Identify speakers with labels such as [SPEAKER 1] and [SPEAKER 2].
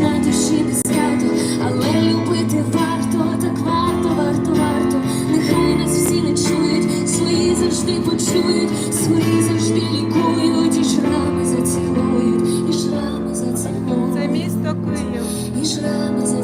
[SPEAKER 1] на душі не свято, але любити варто, так варто, варто, варто. Нехай нас всі не чують, свої завжди почують, свої завжди лікують, і шрами зацілують, і шрами зацілують. Це місто
[SPEAKER 2] Київ.
[SPEAKER 1] І шрами зацілують.